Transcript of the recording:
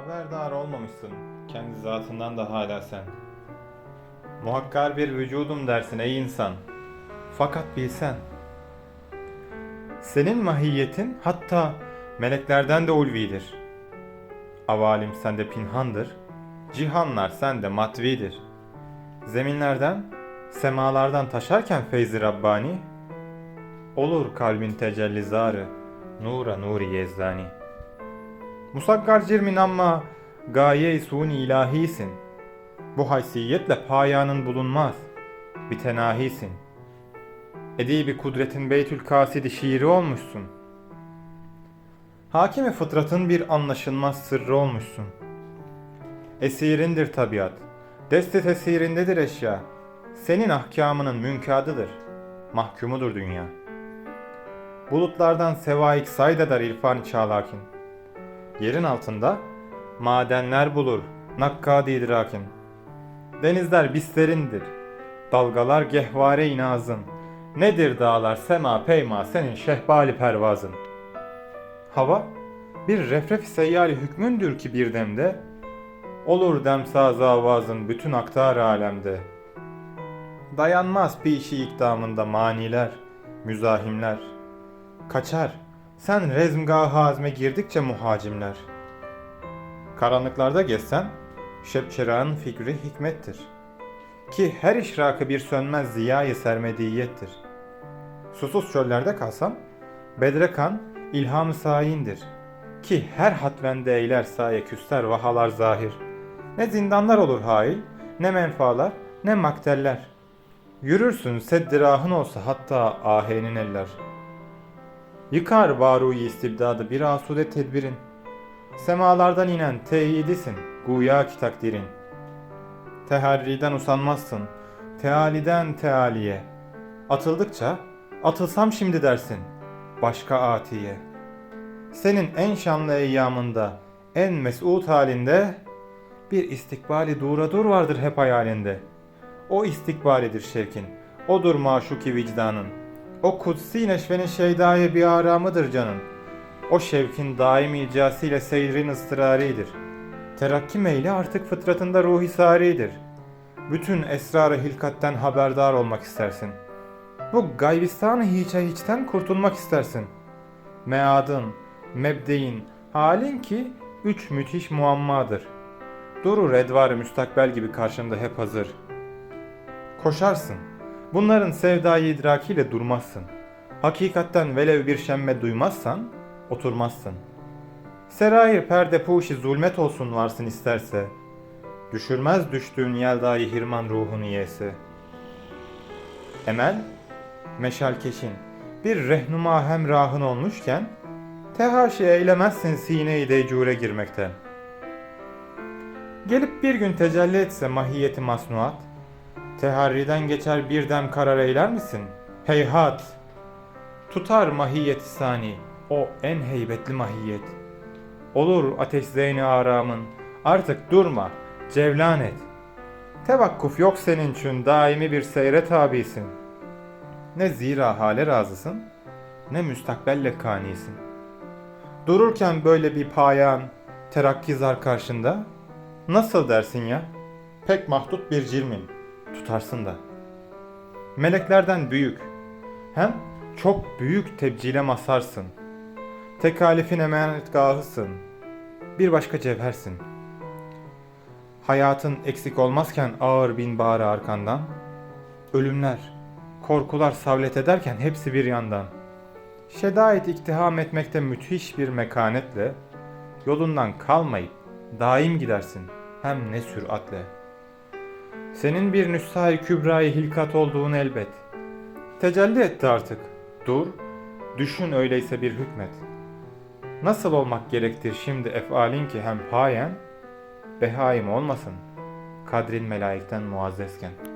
Haberdar olmamışsın. Kendi zatından da hala sen. Muhakkar bir vücudum dersin ey insan. Fakat bilsen. Senin mahiyetin hatta meleklerden de ulvidir. Avalim sende pinhandır. Cihanlar sende matvidir. Zeminlerden, semalardan taşarken feyzi Rabbani, olur kalbin tecellizarı, nura nuri yezdani. Musaggar cirmin ama gaye-i suni ilahisin. Bu haysiyetle payanın bulunmaz. Bir tenahisin. Edibi kudretin beytül kasidi şiiri olmuşsun. Hakimi fıtratın bir anlaşılmaz sırrı olmuşsun. Esirindir tabiat. Desti tesirindedir eşya. Senin ahkamının münkadıdır. Mahkumudur dünya. Bulutlardan sevaik saydeder irfan çağlakin. Yerin altında madenler bulur nakkadi idrakin. Denizler bislerindir. Dalgalar gehvare inazın. Nedir dağlar sema peyma senin şehbali pervazın. Hava bir refref seyyali hükmündür ki bir demde olur demsaz avazın bütün aktar alemde. Dayanmaz pişi ikdamında maniler, müzahimler. Kaçar, sen rezmgah hazme girdikçe muhacimler. Karanlıklarda gezsen, şepçerağın fikri hikmettir. Ki her işrakı bir sönmez ziyayı sermediyettir. Susuz çöllerde kalsam, bedre kan ilham sayindir. Ki her hatvende eyler saye küster vahalar zahir. Ne zindanlar olur hail, ne menfaalar, ne makteller. Yürürsün seddirahın olsa hatta ahenin eller. Yıkar baruyi istibdadı bir asude tedbirin. Semalardan inen teyidisin, guya ki takdirin. Teharriden usanmazsın, tealiden tealiye. Atıldıkça, atılsam şimdi dersin, başka atiye. Senin en şanlı eyyamında, en mesut halinde, bir istikbali duradur vardır hep hayalinde. O istikbalidir şevkin, odur maşuki vicdanın. O kutsi neşvenin şeydaya bir aramıdır canın. O şevkin daim icasiyle seyrin ıstıraridir. Terakki meyli artık fıtratında ruhi saridir. Bütün esrarı hilkatten haberdar olmak istersin. Bu gaybistanı hiçe hiçten kurtulmak istersin. Meadın, mebdein, halin ki üç müthiş muammadır. Durur edvarı müstakbel gibi karşında hep hazır. Koşarsın. Bunların sevdayı idrakiyle durmazsın. Hakikatten velev bir şemme duymazsan oturmazsın. Serair perde puşi zulmet olsun varsın isterse. Düşürmez düştüğün yeldayı hirman ruhunu yese. Emel, meşalkeşin, bir rehnuma hemrahın olmuşken, tehaşi eylemezsin sine-i decure girmekten. Gelip bir gün tecelli etse mahiyeti masnuat, teharriden geçer bir dem karar eyler misin? Heyhat! Tutar mahiyeti sani, o en heybetli mahiyet. Olur ateş zeyni aramın, artık durma, cevlan et. Tevakkuf yok senin için daimi bir seyre tabisin. Ne zira hale razısın, ne müstakbelle kanisin. Dururken böyle bir payan, terakkizar karşında, nasıl dersin ya? Pek mahdut bir cirmin, tutarsın da. Meleklerden büyük, hem çok büyük tebcile masarsın. Tekalifin emanetgahısın. Bir başka cevhersin. Hayatın eksik olmazken ağır bin bağrı arkandan. Ölümler, korkular savlet ederken hepsi bir yandan. Şedait iktiham etmekte müthiş bir mekanetle, yolundan kalmayıp daim gidersin hem ne süratle. Senin bir nüshâ-i kübrâ-i hilkat olduğun elbet. Tecelli etti artık. Dur, düşün öyleyse bir hükmet. Nasıl olmak gerektir şimdi efalin ki hem payen, behaim olmasın, kadrin melaikten muazzezken.''